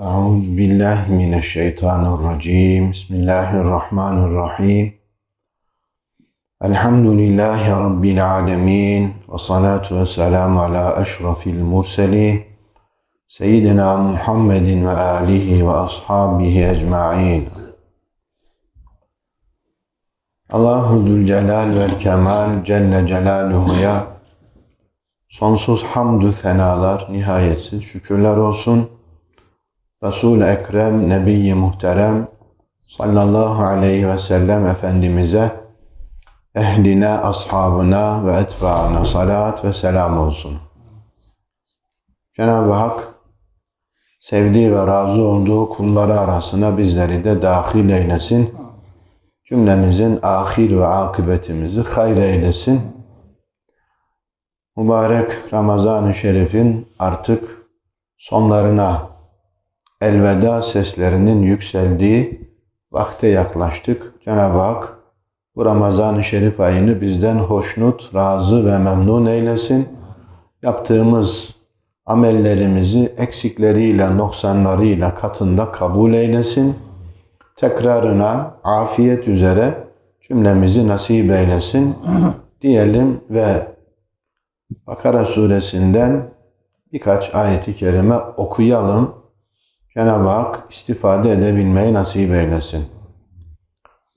أعوذ بالله من الشيطان الرجيم بسم الله الرحمن الرحيم الحمد لله رب العالمين والصلاة والسلام على أشرف المرسلين سيدنا محمد وآله وأصحابه أجمعين Allahu Zülcelal ve Kemal Celle Celaluhu'ya sonsuz hamdü senalar, nihayetsiz şükürler olsun. Resul-i Ekrem, Nebi-i Muhterem sallallahu aleyhi ve sellem Efendimiz'e, ehline, ashabına ve etbaına salat ve selam olsun. Cenab-ı Hak sevdiği ve razı olduğu kulları arasına bizleri de dahil eylesin. Cümlemizin ahir ve akıbetimizi hayır eylesin. Mübarek Ramazan-ı Şerif'in artık sonlarına elveda seslerinin yükseldiği vakte yaklaştık. Cenab-ı Hak bu Ramazan-ı Şerif ayını bizden hoşnut, razı ve memnun eylesin. Yaptığımız amellerimizi eksikleriyle, noksanlarıyla katında kabul eylesin. Tekrarına afiyet üzere cümlemizi nasip eylesin diyelim ve Bakara suresinden birkaç ayeti kerime okuyalım. Cenab-ı Hak istifade edebilmeyi nasip eylesin.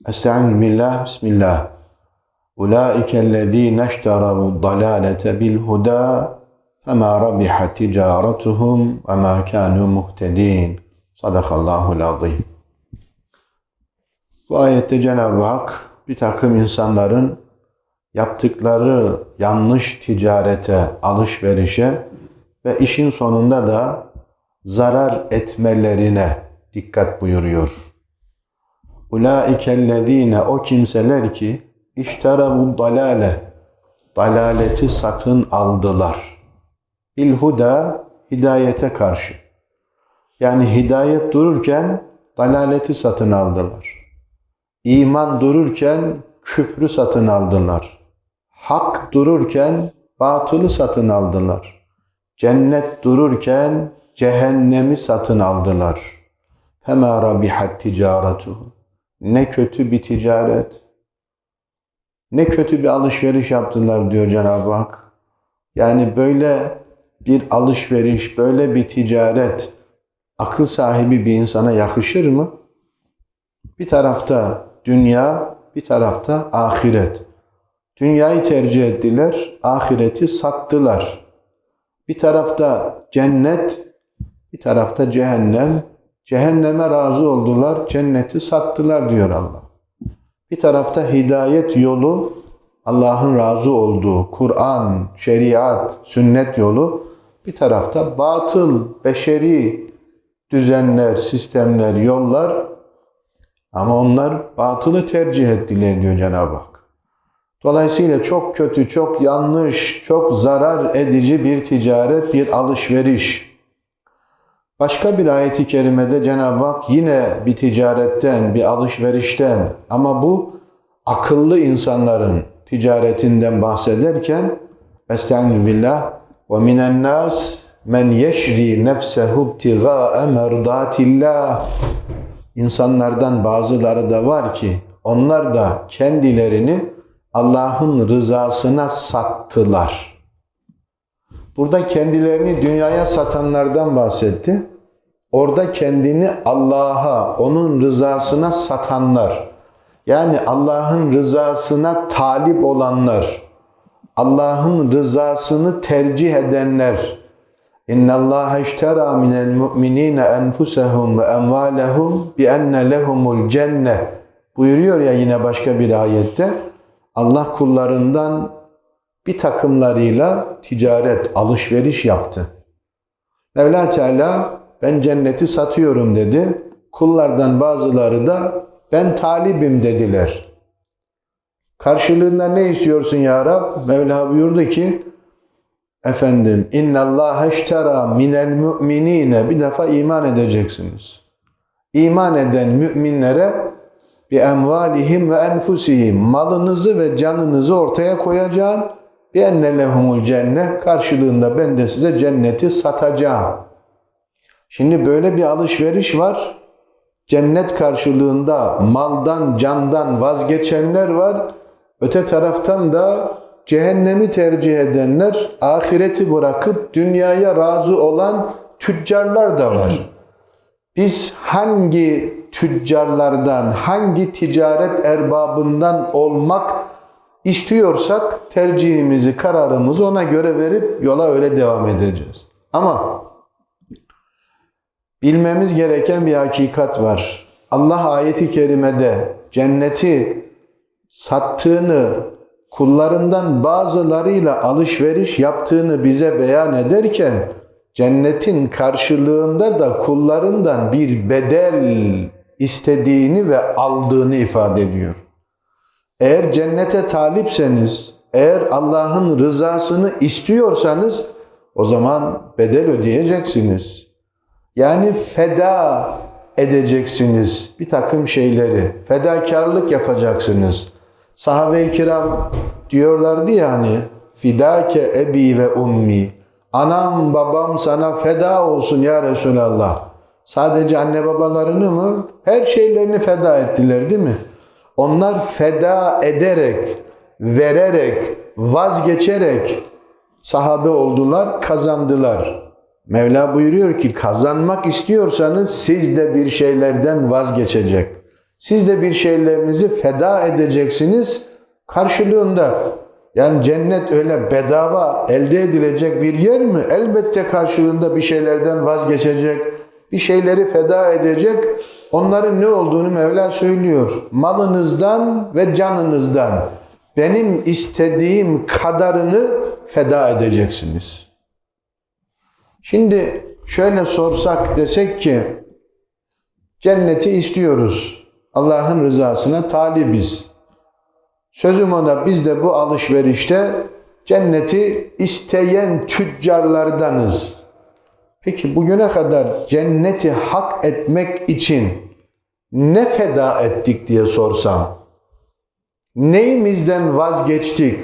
Estaizu billah, bismillah. Ulaike ellezine işteravu dalalete bil huda fema rabihat ticaretuhum ve ma kanu muhtedin. Sadakallahul azim. Bu ayette Cenab-ı Hak bir takım insanların yaptıkları yanlış ticarete, alışverişe ve işin sonunda da zarar etmelerine dikkat buyuruyor. Ulaikellezine o kimseler ki işterabu dalale dalaleti satın aldılar. Bil huda hidayete karşı. Yani hidayet dururken dalaleti satın aldılar. İman dururken küfrü satın aldılar. Hak dururken batılı satın aldılar. Cennet dururken cehennemi satın aldılar. Fema rabihat ticaretuhu. Ne kötü bir ticaret. Ne kötü bir alışveriş yaptılar diyor Cenab-ı Hak. Yani böyle bir alışveriş, böyle bir ticaret akıl sahibi bir insana yakışır mı? Bir tarafta dünya, bir tarafta ahiret. Dünyayı tercih ettiler, ahireti sattılar. Bir tarafta cennet, bir tarafta cehennem. Cehenneme razı oldular, cenneti sattılar diyor Allah. Bir tarafta hidayet yolu, Allah'ın razı olduğu Kur'an, şeriat, sünnet yolu. Bir tarafta batıl, beşeri düzenler, sistemler, yollar. Ama onlar batılı tercih ettiler diyor Cenab-ı Hak. Dolayısıyla çok kötü, çok yanlış, çok zarar edici bir ticaret, bir alışveriş. Başka bir ayeti kerimede Cenab-ı Hak yine bir ticaretten, bir alışverişten ama bu akıllı insanların ticaretinden bahsederken Estaizu billah ve minen nas men yeşri nefsehu ibtigâe merdatillah İnsanlardan bazıları da var ki onlar da kendilerini Allah'ın rızasına sattılar. Burada kendilerini dünyaya satanlardan bahsetti. Orada kendini Allah'a, onun rızasına satanlar. Yani Allah'ın rızasına talip olanlar, Allah'ın rızasını tercih edenler. İnna Allah iştera minel mu'minina enfusahum ve emvalahum bi enne lehumul cenne. Buyuruyor ya yine başka bir ayette. Allah kullarından bir takımlarıyla ticaret, alışveriş yaptı. Mevla Teala ben cenneti satıyorum dedi. Kullardan bazıları da ben talibim dediler. Karşılığında ne istiyorsun ya Rab? Mevla buyurdu ki efendim inna Allah iştera minel müminine bir defa iman edeceksiniz. İman eden müminlere bi emvalihim ve enfusihim malınızı ve canınızı ortaya koyacağım. Bi enne lehumul cennet karşılığında ben de size cenneti satacağım. Şimdi böyle bir alışveriş var. Cennet karşılığında maldan, candan vazgeçenler var. Öte taraftan da cehennemi tercih edenler, ahireti bırakıp dünyaya razı olan tüccarlar da var. Biz hangi tüccarlardan, hangi ticaret erbabından olmak istiyorsak tercihimizi, kararımızı ona göre verip yola öyle devam edeceğiz. Ama bilmemiz gereken bir hakikat var. Allah ayeti kerimede cenneti sattığını, kullarından bazılarıyla alışveriş yaptığını bize beyan ederken cennetin karşılığında da kullarından bir bedel istediğini ve aldığını ifade ediyor. Eğer cennete talipseniz, eğer Allah'ın rızasını istiyorsanız o zaman bedel ödeyeceksiniz. Yani feda edeceksiniz bir takım şeyleri. Fedakarlık yapacaksınız. Sahabe-i kiram diyorlardı ya hani fidake ebi ve ummi. Anam babam sana feda olsun ya Resulallah. Sadece anne babalarını mı? Her şeylerini feda ettiler değil mi? Onlar feda ederek, vererek, vazgeçerek sahabe oldular, kazandılar. Mevla buyuruyor ki kazanmak istiyorsanız siz de bir şeylerden vazgeçecek. Siz de bir şeylerinizi feda edeceksiniz karşılığında. Yani cennet öyle bedava elde edilecek bir yer mi? Elbette karşılığında bir şeylerden vazgeçecek, bir şeyleri feda edecek. Onların ne olduğunu Mevla söylüyor. Malınızdan ve canınızdan benim istediğim kadarını feda edeceksiniz. Şimdi şöyle sorsak desek ki cenneti istiyoruz. Allah'ın rızasına talibiz. Sözüm ona biz de bu alışverişte cenneti isteyen tüccarlardanız. Peki bugüne kadar cenneti hak etmek için ne feda ettik diye sorsam, neyimizden vazgeçtik?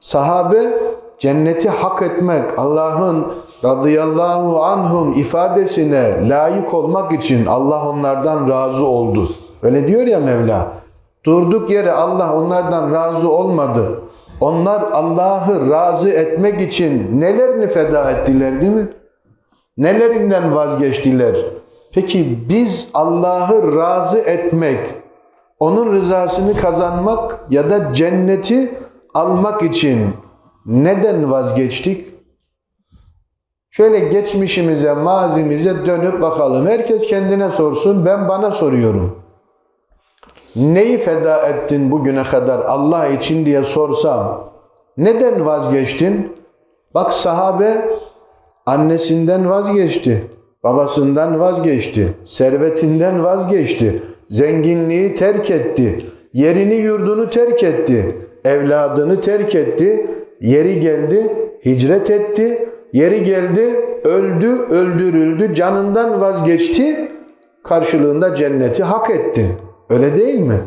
Sahabe cenneti hak etmek, Allah'ın radıyallahu anhum ifadesine layık olmak için Allah onlardan razı oldu. Öyle diyor ya Mevla. Durduk yere Allah onlardan razı olmadı. Onlar Allah'ı razı etmek için nelerini feda ettiler değil mi? Nelerinden vazgeçtiler? Peki biz Allah'ı razı etmek, onun rızasını kazanmak ya da cenneti almak için neden vazgeçtik? Şöyle geçmişimize, mazimize dönüp bakalım. Herkes kendine sorsun, ben bana soruyorum. Neyi feda ettin bugüne kadar Allah için diye sorsam, neden vazgeçtin? Bak sahabe annesinden vazgeçti, babasından vazgeçti, servetinden vazgeçti, zenginliği terk etti, yerini yurdunu terk etti, evladını terk etti, yeri geldi, hicret etti, yeri geldi, öldü, öldürüldü, canından vazgeçti, karşılığında cenneti hak etti. Öyle değil mi?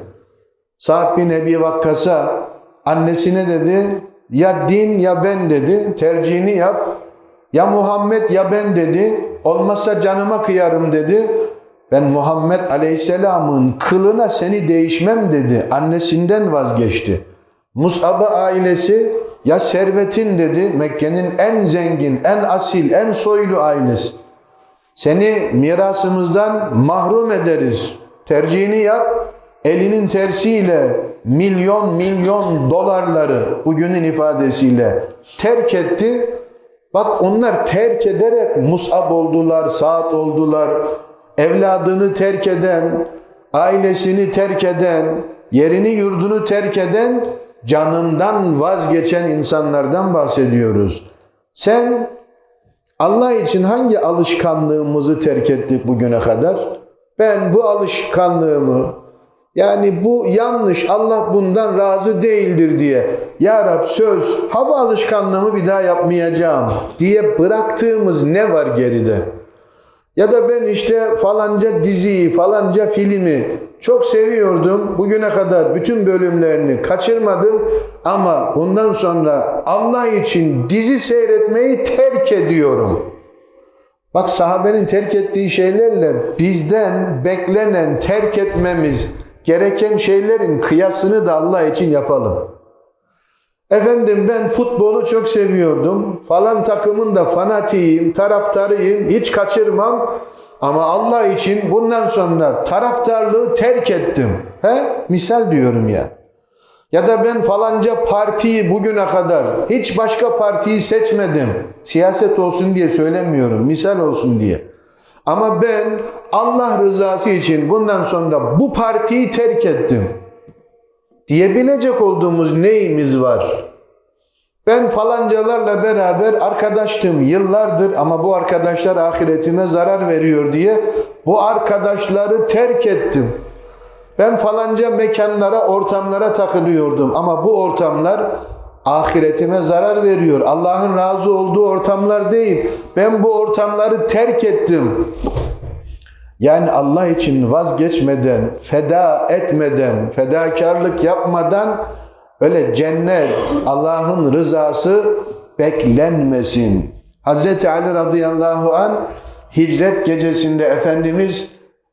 Sa'd bin Ebi Vakkas'a annesine dedi, ya din ya ben dedi, tercihini yap. Ya Muhammed ya ben dedi, olmazsa canıma kıyarım dedi. Ben Muhammed Aleyhisselam'ın kılına seni değişmem dedi. Annesinden vazgeçti. Mus'ab'a ailesi ya servetin dedi. Mekke'nin en zengin, en asil, en soylu ailesi. Seni mirasımızdan mahrum ederiz. Tercihini yap. Elinin tersiyle milyon milyon dolarları bugünün ifadesiyle terk etti. Bak onlar terk ederek Musab oldular, Saat oldular. Evladını terk eden, ailesini terk eden, yerini yurdunu terk eden, canından vazgeçen insanlardan bahsediyoruz. Sen Allah için hangi alışkanlığımızı terk ettik bugüne kadar? Ben bu alışkanlığımı yani bu yanlış Allah bundan razı değildir diye Ya Rab söz hava alışkanlığımı bir daha yapmayacağım diye bıraktığımız ne var geride? Ya da ben işte falanca diziyi, falanca filmi çok seviyordum. Bugüne kadar bütün bölümlerini kaçırmadım. Ama bundan sonra Allah için dizi seyretmeyi terk ediyorum. Bak sahabenin terk ettiği şeylerle bizden beklenen terk etmemiz gereken şeylerin kıyasını da Allah için yapalım. Efendim ben futbolu çok seviyordum. Falan takımın da fanatiyim, taraftarıyım. Hiç kaçırmam. Ama Allah için bundan sonra taraftarlığı terk ettim. He? Misal diyorum ya. Ya da ben falanca partiyi bugüne kadar hiç başka partiyi seçmedim. Siyaset olsun diye söylemiyorum. Misal olsun diye. Ama ben Allah rızası için bundan sonra bu partiyi terk ettim diyebilecek olduğumuz neyimiz var? Ben falancalarla beraber arkadaştım yıllardır ama bu arkadaşlar ahiretime zarar veriyor diye bu arkadaşları terk ettim. Ben falanca mekanlara, ortamlara takılıyordum ama bu ortamlar ahiretime zarar veriyor. Allah'ın razı olduğu ortamlar değil. Ben bu ortamları terk ettim. Yani Allah için vazgeçmeden, feda etmeden, fedakarlık yapmadan öyle cennet, Allah'ın rızası beklenmesin. Hazreti Ali radıyallahu an hicret gecesinde Efendimiz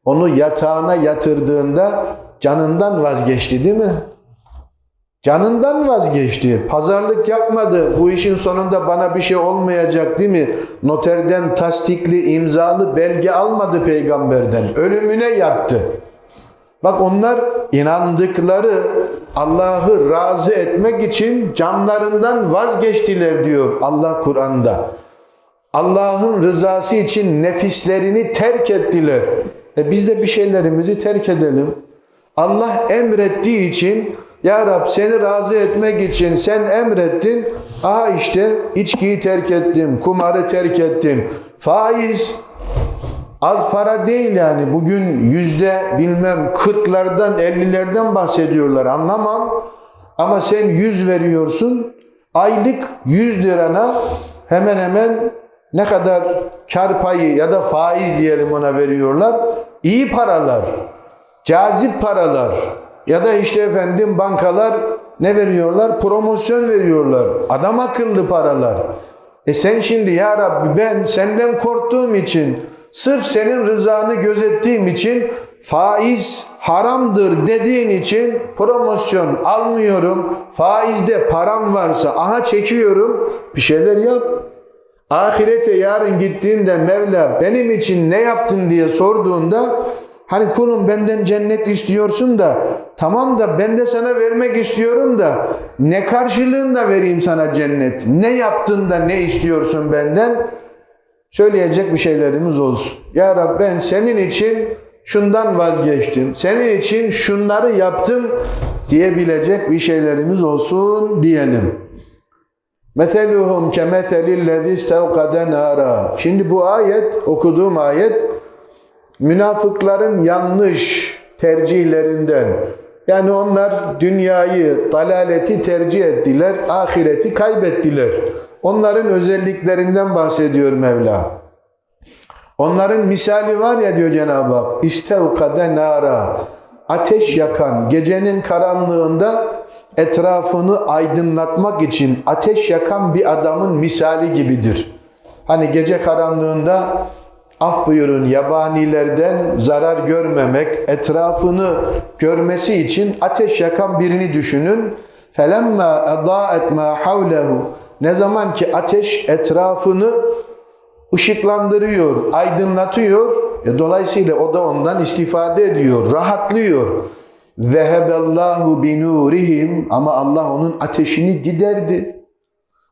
onu yatağına yatırdığında canından vazgeçti değil mi? Canından vazgeçti. Pazarlık yapmadı. Bu işin sonunda bana bir şey olmayacak değil mi? Noterden tasdikli, imzalı belge almadı peygamberden. Ölümüne yattı. Bak onlar inandıkları Allah'ı razı etmek için canlarından vazgeçtiler diyor Allah Kur'an'da. Allah'ın rızası için nefislerini terk ettiler. E biz de bir şeylerimizi terk edelim. Allah emrettiği için ya Rab seni razı etmek için sen emrettin. Aha işte içkiyi terk ettim, kumarı terk ettim. Faiz az para değil yani. Bugün yüzde bilmem kırklardan, ellilerden bahsediyorlar. Anlamam. Ama sen yüz veriyorsun. Aylık yüz lirana hemen hemen ne kadar kar payı ya da faiz diyelim ona veriyorlar. İyi paralar, cazip paralar. Ya da işte efendim bankalar ne veriyorlar? Promosyon veriyorlar. Adam akıllı paralar. E sen şimdi ya Rabbi ben senden korktuğum için, sırf senin rızanı gözettiğim için faiz haramdır dediğin için promosyon almıyorum. Faizde param varsa aha çekiyorum. Bir şeyler yap. Ahirete yarın gittiğinde Mevla benim için ne yaptın diye sorduğunda Hani kulum benden cennet istiyorsun da tamam da ben de sana vermek istiyorum da ne karşılığında vereyim sana cennet? Ne yaptın da ne istiyorsun benden? Söyleyecek bir şeylerimiz olsun. Ya Rab ben senin için şundan vazgeçtim. Senin için şunları yaptım diyebilecek bir şeylerimiz olsun diyelim. Meseluhum kemeselillezî istevkade nâra. Şimdi bu ayet, okuduğum ayet münafıkların yanlış tercihlerinden. Yani onlar dünyayı, dalaleti tercih ettiler, ahireti kaybettiler. Onların özelliklerinden bahsediyor Mevla. Onların misali var ya diyor Cenab-ı Hak. İstevkade nara. Ateş yakan, gecenin karanlığında etrafını aydınlatmak için ateş yakan bir adamın misali gibidir. Hani gece karanlığında af buyurun yabanilerden zarar görmemek, etrafını görmesi için ateş yakan birini düşünün. فَلَمَّا اَضَاءَتْ مَا حَوْلَهُ Ne zaman ki ateş etrafını ışıklandırıyor, aydınlatıyor, e, dolayısıyla o da ondan istifade ediyor, rahatlıyor. Veheballahu binurihim ama Allah onun ateşini giderdi.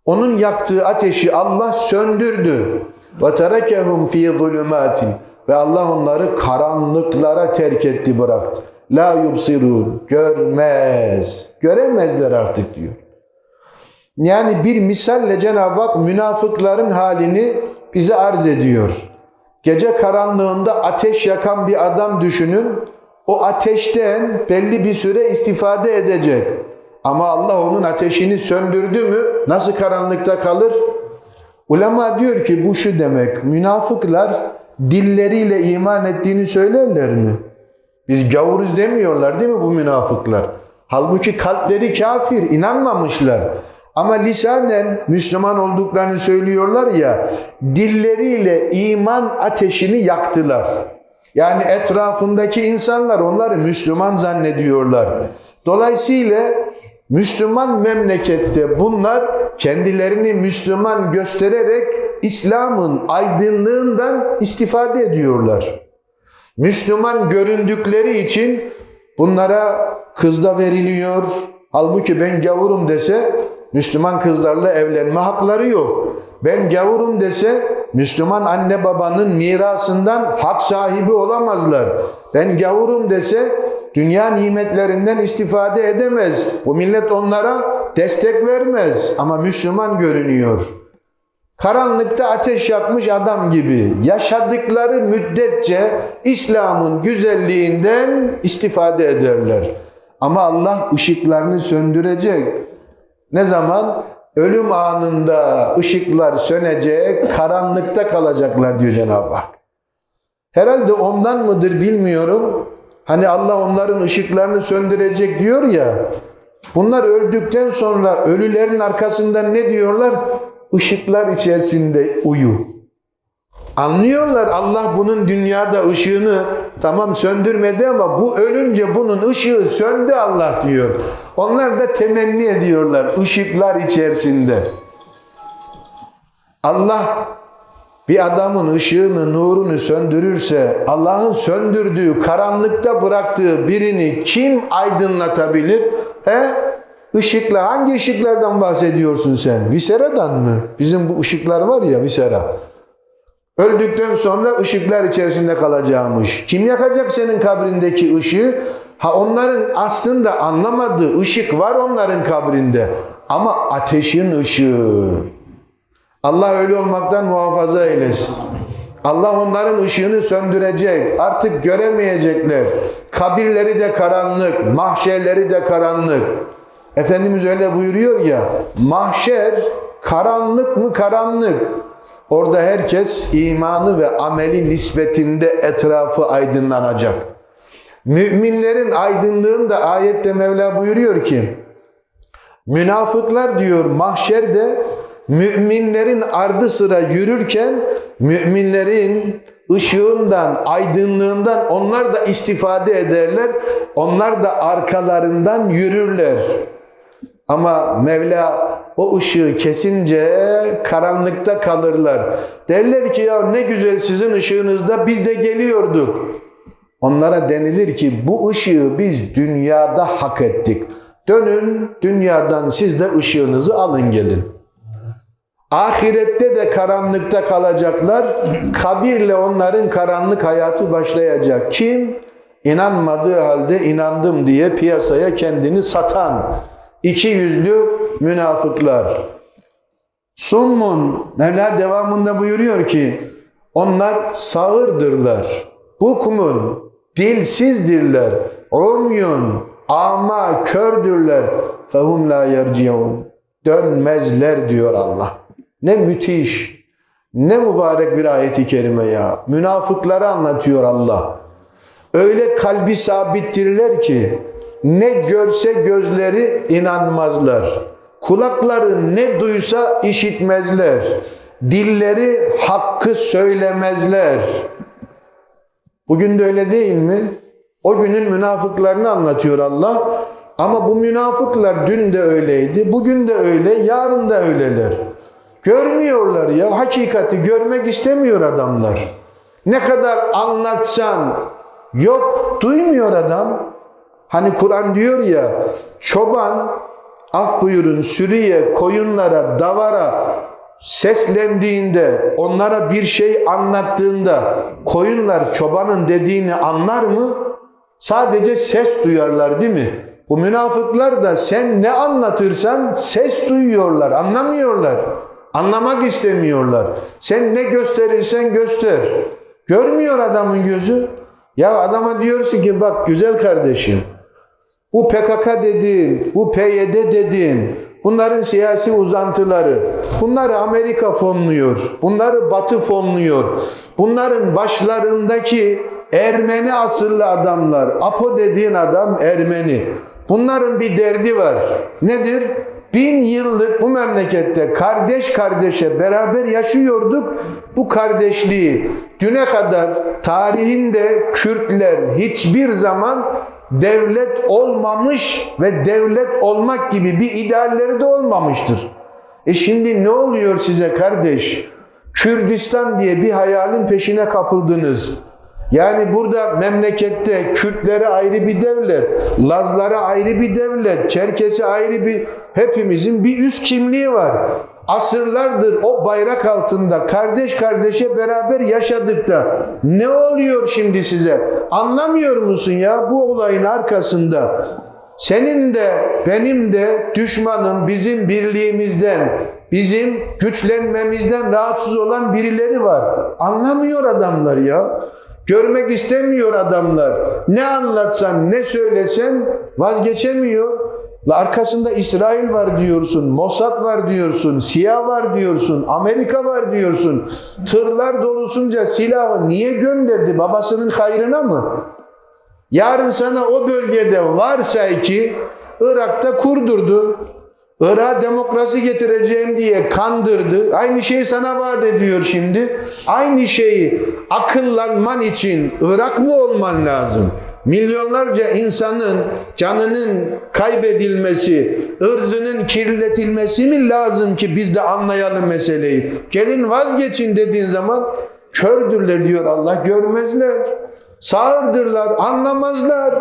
Onun yaktığı ateşi Allah söndürdü. Ve terekehum fi zulumatin ve Allah onları karanlıklara terk etti bıraktı. La yubsirun görmez. Göremezler artık diyor. Yani bir misalle Cenab-ı Hak münafıkların halini bize arz ediyor. Gece karanlığında ateş yakan bir adam düşünün. O ateşten belli bir süre istifade edecek. Ama Allah onun ateşini söndürdü mü nasıl karanlıkta kalır? Ulema diyor ki bu şu demek. Münafıklar dilleriyle iman ettiğini söylerler mi? Biz gavuruz demiyorlar değil mi bu münafıklar? Halbuki kalpleri kafir, inanmamışlar. Ama lisanen Müslüman olduklarını söylüyorlar ya, dilleriyle iman ateşini yaktılar. Yani etrafındaki insanlar onları Müslüman zannediyorlar. Dolayısıyla Müslüman memlekette bunlar kendilerini Müslüman göstererek İslam'ın aydınlığından istifade ediyorlar. Müslüman göründükleri için bunlara kız da veriliyor. Halbuki ben gavurum dese Müslüman kızlarla evlenme hakları yok. Ben gavurum dese Müslüman anne babanın mirasından hak sahibi olamazlar. Ben gavurum dese dünya nimetlerinden istifade edemez. Bu millet onlara destek vermez ama Müslüman görünüyor. Karanlıkta ateş yakmış adam gibi yaşadıkları müddetçe İslam'ın güzelliğinden istifade ederler. Ama Allah ışıklarını söndürecek. Ne zaman? Ölüm anında ışıklar sönecek, karanlıkta kalacaklar diyor Cenab-ı Hak. Herhalde ondan mıdır bilmiyorum. Hani Allah onların ışıklarını söndürecek diyor ya. Bunlar öldükten sonra ölülerin arkasından ne diyorlar? Işıklar içerisinde uyu. Anlıyorlar Allah bunun dünyada ışığını tamam söndürmedi ama bu ölünce bunun ışığı söndü Allah diyor. Onlar da temenni ediyorlar ışıklar içerisinde. Allah bir adamın ışığını, nurunu söndürürse Allah'ın söndürdüğü, karanlıkta bıraktığı birini kim aydınlatabilir? He? Işıkla hangi ışıklardan bahsediyorsun sen? Visera'dan mı? Bizim bu ışıklar var ya Visera. Öldükten sonra ışıklar içerisinde kalacağımış. Kim yakacak senin kabrindeki ışığı? Ha onların aslında anlamadığı ışık var onların kabrinde. Ama ateşin ışığı. Allah öyle olmaktan muhafaza eylesin. Allah onların ışığını söndürecek. Artık göremeyecekler. Kabirleri de karanlık, mahşerleri de karanlık. Efendimiz öyle buyuruyor ya, mahşer karanlık mı karanlık. Orada herkes imanı ve ameli nispetinde etrafı aydınlanacak. Müminlerin aydınlığında ayette Mevla buyuruyor ki, münafıklar diyor mahşerde müminlerin ardı sıra yürürken müminlerin ışığından, aydınlığından onlar da istifade ederler. Onlar da arkalarından yürürler. Ama Mevla o ışığı kesince karanlıkta kalırlar. Derler ki ya ne güzel sizin ışığınızda biz de geliyorduk. Onlara denilir ki bu ışığı biz dünyada hak ettik. Dönün dünyadan siz de ışığınızı alın gelin. Ahirette de karanlıkta kalacaklar. Kabirle onların karanlık hayatı başlayacak. Kim? İnanmadığı halde inandım diye piyasaya kendini satan iki yüzlü münafıklar. Summun Mevla devamında buyuruyor ki onlar sağırdırlar. Bukmun dilsizdirler. Umyun ama kördürler. Fehum la yerciun. Dönmezler diyor Allah. Ne müthiş, ne mübarek bir ayeti kerime ya. Münafıkları anlatıyor Allah. Öyle kalbi sabittirler ki ne görse gözleri inanmazlar. Kulakları ne duysa işitmezler. Dilleri hakkı söylemezler. Bugün de öyle değil mi? O günün münafıklarını anlatıyor Allah. Ama bu münafıklar dün de öyleydi, bugün de öyle, yarın da öyleler. Görmüyorlar ya, hakikati görmek istemiyor adamlar. Ne kadar anlatsan yok, duymuyor adam. Hani Kur'an diyor ya, çoban af buyurun sürüye, koyunlara, davara seslendiğinde, onlara bir şey anlattığında koyunlar çobanın dediğini anlar mı? Sadece ses duyarlar değil mi? Bu münafıklar da sen ne anlatırsan ses duyuyorlar, anlamıyorlar. Anlamak istemiyorlar. Sen ne gösterirsen göster. Görmüyor adamın gözü. Ya adama diyorsun ki bak güzel kardeşim. Bu PKK dediğin, bu PYD dediğin, bunların siyasi uzantıları, bunları Amerika fonluyor, bunları Batı fonluyor. Bunların başlarındaki Ermeni asıllı adamlar, Apo dediğin adam Ermeni. Bunların bir derdi var. Nedir? Bin yıllık bu memlekette kardeş kardeşe beraber yaşıyorduk. Bu kardeşliği düne kadar tarihinde Kürtler hiçbir zaman devlet olmamış ve devlet olmak gibi bir idealleri de olmamıştır. E şimdi ne oluyor size kardeş? Kürdistan diye bir hayalin peşine kapıldınız. Yani burada memlekette Kürtlere ayrı bir devlet, Lazlara ayrı bir devlet, Çerkesi ayrı bir hepimizin bir üst kimliği var. Asırlardır o bayrak altında kardeş kardeşe beraber yaşadık da ne oluyor şimdi size? Anlamıyor musun ya bu olayın arkasında? Senin de benim de düşmanın bizim birliğimizden, bizim güçlenmemizden rahatsız olan birileri var. Anlamıyor adamlar ya. Görmek istemiyor adamlar. Ne anlatsan, ne söylesen vazgeçemiyor. Arkasında İsrail var diyorsun, Mossad var diyorsun, CIA var diyorsun, Amerika var diyorsun. Tırlar dolusunca silahı niye gönderdi? Babasının hayrına mı? Yarın sana o bölgede varsa ki Irak'ta kurdurdu. Irak'a demokrasi getireceğim diye kandırdı. Aynı şeyi sana vaat ediyor şimdi. Aynı şeyi akıllanman için Irak mı olman lazım? Milyonlarca insanın canının kaybedilmesi, ırzının kirletilmesi mi lazım ki biz de anlayalım meseleyi? Gelin vazgeçin dediğin zaman kördürler diyor Allah görmezler. Sağırdırlar, anlamazlar.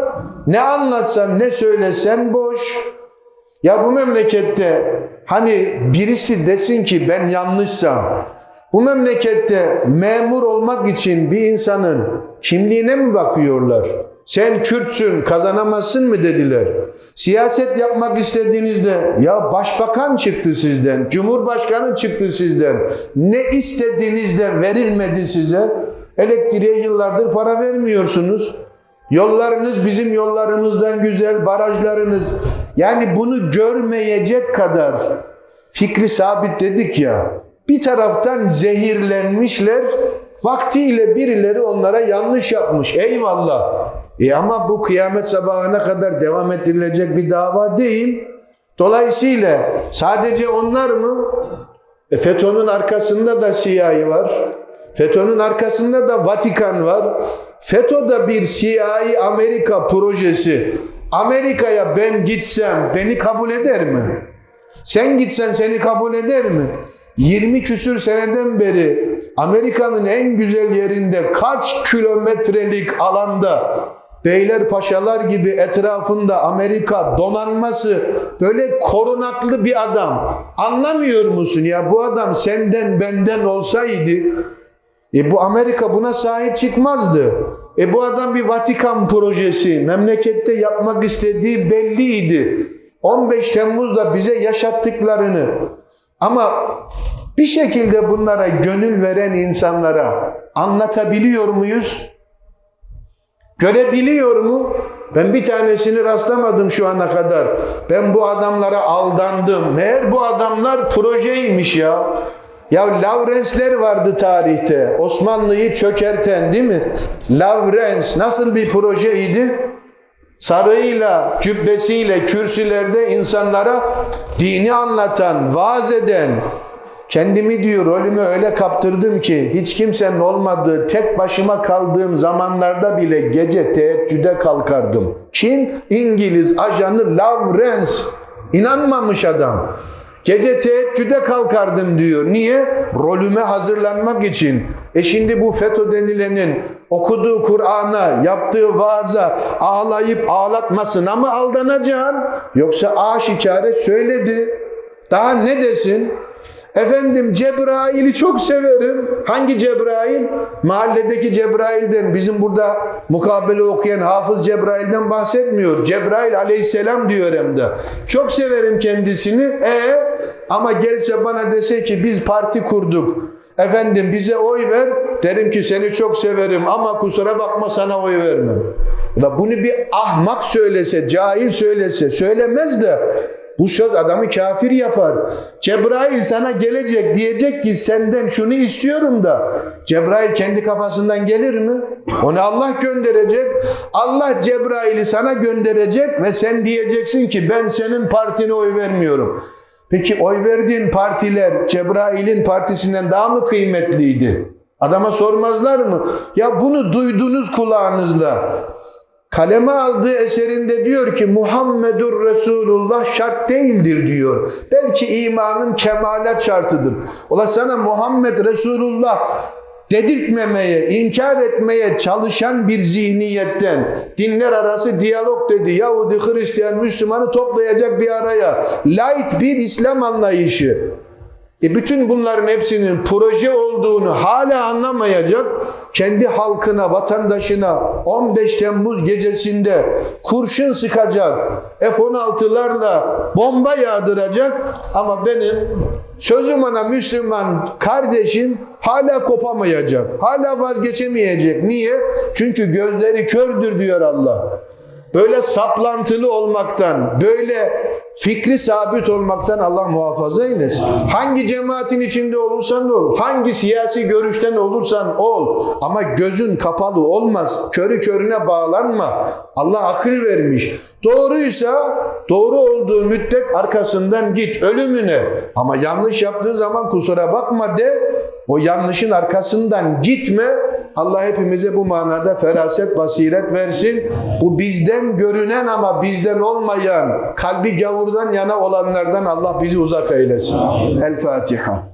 Ne anlatsan ne söylesen boş. Ya bu memlekette hani birisi desin ki ben yanlışsam, bu memlekette memur olmak için bir insanın kimliğine mi bakıyorlar? Sen Kürtsün, kazanamazsın mı dediler. Siyaset yapmak istediğinizde ya başbakan çıktı sizden, cumhurbaşkanı çıktı sizden. Ne istediğinizde verilmedi size. Elektriğe yıllardır para vermiyorsunuz. Yollarınız bizim yollarımızdan güzel, barajlarınız. Yani bunu görmeyecek kadar fikri sabit dedik ya. Bir taraftan zehirlenmişler, vaktiyle birileri onlara yanlış yapmış. Eyvallah. E ama bu kıyamet sabahına kadar devam ettirilecek bir dava değil. Dolayısıyla sadece onlar mı? E FETÖ'nün arkasında da CIA var. FETÖ'nün arkasında da Vatikan var. FETÖ da bir CIA Amerika projesi. Amerika'ya ben gitsem beni kabul eder mi? Sen gitsen seni kabul eder mi? 20 küsür seneden beri Amerika'nın en güzel yerinde kaç kilometrelik alanda beyler paşalar gibi etrafında Amerika donanması böyle korunaklı bir adam. Anlamıyor musun ya bu adam senden benden olsaydı e bu Amerika buna sahip çıkmazdı. E bu adam bir Vatikan projesi, memlekette yapmak istediği belliydi. 15 Temmuz'da bize yaşattıklarını ama bir şekilde bunlara gönül veren insanlara anlatabiliyor muyuz? Görebiliyor mu? Ben bir tanesini rastlamadım şu ana kadar. Ben bu adamlara aldandım. Meğer bu adamlar projeymiş ya. Ya Lavrensler vardı tarihte. Osmanlı'yı çökerten değil mi? Lavrens nasıl bir projeydi? Sarığıyla, cübbesiyle, kürsülerde insanlara dini anlatan, vaaz eden, kendimi diyor rolümü öyle kaptırdım ki hiç kimsenin olmadığı tek başıma kaldığım zamanlarda bile gece teheccüde kalkardım. Kim? İngiliz ajanı Lavrens. İnanmamış adam. Gece teheccüde kalkardım diyor. Niye? Rolüme hazırlanmak için. E şimdi bu FETÖ denilenin okuduğu Kur'an'a, yaptığı vaaza ağlayıp ağlatmasına mı aldanacaksın? Yoksa aşikare söyledi. Daha ne desin? Efendim Cebrail'i çok severim. Hangi Cebrail? Mahalledeki Cebrail'den bizim burada mukabele okuyan Hafız Cebrail'den bahsetmiyor. Cebrail aleyhisselam diyor hem de. Çok severim kendisini. E ama gelse bana dese ki biz parti kurduk. Efendim bize oy ver. Derim ki seni çok severim ama kusura bakma sana oy vermem. Bunu bir ahmak söylese, cahil söylese, söylemez de bu söz adamı kafir yapar. Cebrail sana gelecek diyecek ki senden şunu istiyorum da. Cebrail kendi kafasından gelir mi? Onu Allah gönderecek. Allah Cebrail'i sana gönderecek ve sen diyeceksin ki ben senin partine oy vermiyorum. Peki oy verdiğin partiler Cebrail'in partisinden daha mı kıymetliydi? Adama sormazlar mı? Ya bunu duydunuz kulağınızla. Kaleme aldığı eserinde diyor ki Muhammedur Resulullah şart değildir diyor. Belki imanın kemalat şartıdır. Ola sana Muhammed Resulullah dedirtmemeye, inkar etmeye çalışan bir zihniyetten dinler arası diyalog dedi. Yahudi, Hristiyan, Müslümanı toplayacak bir araya. Light bir İslam anlayışı. E bütün bunların hepsinin proje olduğunu hala anlamayacak, kendi halkına, vatandaşına 15 Temmuz gecesinde kurşun sıkacak, F-16'larla bomba yağdıracak ama benim sözüm ona Müslüman kardeşim hala kopamayacak, hala vazgeçemeyecek. Niye? Çünkü gözleri kördür diyor Allah. Böyle saplantılı olmaktan, böyle fikri sabit olmaktan Allah muhafaza eylesin. Hangi cemaatin içinde olursan ol, hangi siyasi görüşten olursan ol ama gözün kapalı olmaz. Körü körüne bağlanma. Allah akıl vermiş. Doğruysa doğru olduğu müddet arkasından git ölümüne. Ama yanlış yaptığı zaman kusura bakma de o yanlışın arkasından gitme. Allah hepimize bu manada feraset, basiret versin. Bu bizden görünen ama bizden olmayan, kalbi gavurdan yana olanlardan Allah bizi uzak eylesin. El Fatiha.